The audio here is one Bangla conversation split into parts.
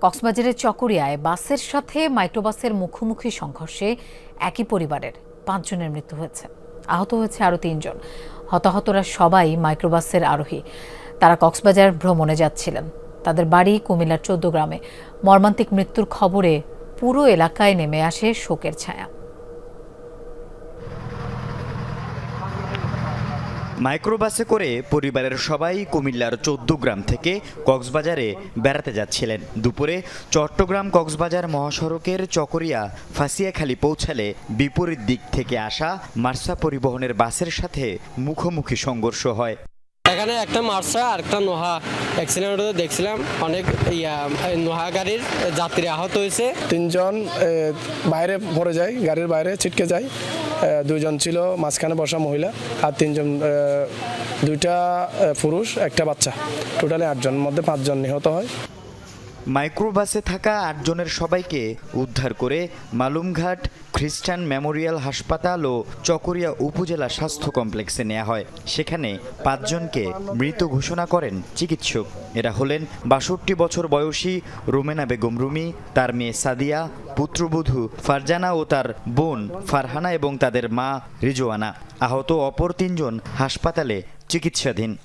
কক্সবাজারের চকরিয়ায় বাসের সাথে মাইক্রোবাসের মুখোমুখি সংঘর্ষে একই পরিবারের পাঁচজনের মৃত্যু হয়েছে। আহত হয়েছে আরও তিনজন। হতাহতরা সবাই মাইক্রোবাসের আরোহী। তারা কক্সবাজার ভ্রমণে যাচ্ছিলেন। তাদের বাড়ি কুমিল্লার চৌদ্দ গ্রামে। মর্মান্তিক মৃত্যুর খবরে পুরো এলাকায় নেমে আসে শোকের ছায়া। মাইক্রোবাসে করে পরিবারের সবাই কুমিল্লার চোদ্দ গ্রাম থেকে কক্সবাজারে বেড়াতে যাচ্ছিলেন। দুপুরে চট্টগ্রাম কক্সবাজার মহাসড়কের চকরিয়া ফাঁসিয়াখালী পৌঁছালে বিপরীত দিক থেকে আসা মার্সা পরিবহনের বাসের সাথে মুখোমুখি সংঘর্ষ হয়। এখানে একটা মার্সা আর একটা নোহা অ্যাক্সিডেন্ট দেখছিলাম অনেক ইয়া নোহা গাড়ির যাত্রী আহত হয়েছে। তিনজন বাইরে পড়ে যায় গাড়ির বাইরে ছিটকে যায়। এ, দুইজন ছিল মাঝখানে বসা মহিলা আর তিনজন দুইটা পুরুষ একটা বাচ্চা। টোটালি আটজন মধ্যে পাঁচজন নিহত হয়। মাইক্রোবাসে থাকা আটজনের সবাইকে উদ্ধার করে মালুমঘাট খ্রিস্টান মেমোরিয়াল হাসপাতাল ও চকরিয়া উপজেলা স্বাস্থ্য কমপ্লেক্সে নেওয়া হয়। সেখানে পাঁচজনকে মৃত ঘোষণা করেন চিকিৎসক। এরা হলেন বাষট্টি বছর বয়সী রুমেনা বেগম রুমি, তার মেয়ে সাদিয়া, পুত্রবধূ ফারজানা ও তার বোন ফারহানা এবং তাদের মা রিজওয়ানা। আহত অপর তিনজন হাসপাতালে চিকিৎসাধীন।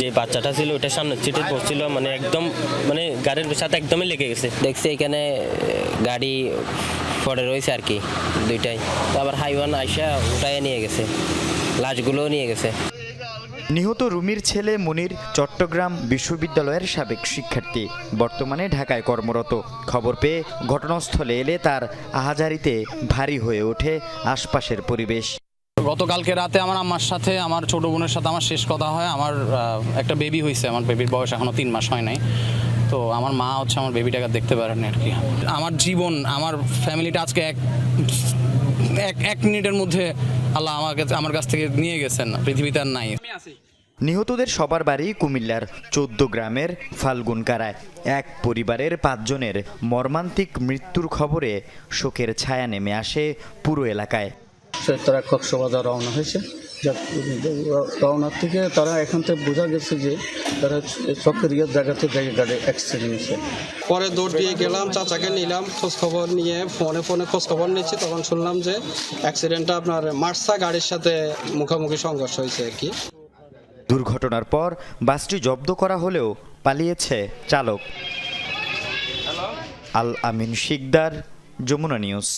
যে বাচ্চাটা ছিল ওটা সামনে সিটে বসছিল মানে একদম মানে গাড়ির সাথে একদমই লেগে গেছে। দেখছি এখানে গাড়ি পড়ে রয়েছে আর কি দুইটাই। তো আবার হাইওয়ান আইসা উঠায় নিয়ে গেছে লাশগুলোও নিয়ে গেছে। নিহত রুমির ছেলে মনির চট্টগ্রাম বিশ্ববিদ্যালয়ের সাবেক শিক্ষার্থী বর্তমানে ঢাকায় কর্মরত। খবর পেয়ে ঘটনাস্থলে এলে তার আহাজারিতে ভারী হয়ে ওঠে আশপাশের পরিবেশ। গতকালকে রাতে আমার আম্মার সাথে আমার ছোট বোনের সাথে আমার শেষ কথা হয়। আমার একটা বেবি হয়েছে আমার বেবির বয়স এখনও তিন মাস হয় নাই। তো আমার মা হচ্ছে আমার বেবিটাকে দেখতে পারেন আর কি। আমার জীবন আমার ফ্যামিলিটা আজকে এক এক এক মিনিটের মধ্যে আল্লাহ আমাকে আমার কাছ থেকে নিয়ে গেছেন। পৃথিবীতে আর নাই। নিহতদের সবার বাড়ি কুমিল্লার চোদ্দ গ্রামের ফাল্গুনকারায়। এক পরিবারের পাঁচজনের মর্মান্তিক মৃত্যুর খবরে শোকের ছায়া নেমে আসে পুরো এলাকায়। সে তারা কক্সবাজার রওনা হয়েছে। রওনার থেকে তারা এখান থেকে বোঝা গেছে যে তারা চকেরিয়ার জায়গাতে জায়গায় গাড়ি অ্যাক্সিডেন্ট হয়েছে পরে দৌড় দিয়ে গেলাম চাচাকে নিলাম খোঁজ খবর নিয়ে ফোনে ফোনে খোঁজ খবর নিচ্ছি তখন শুনলাম যে অ্যাক্সিডেন্টটা আপনার মার্সা গাড়ির সাথে মুখোমুখি সংঘর্ষ হয়েছে আর কি। দুর্ঘটনার পর বাসটি জব্দ করা হলেও পালিয়েছে চালক। আল আমিন শিকদার যমুনা নিউজ।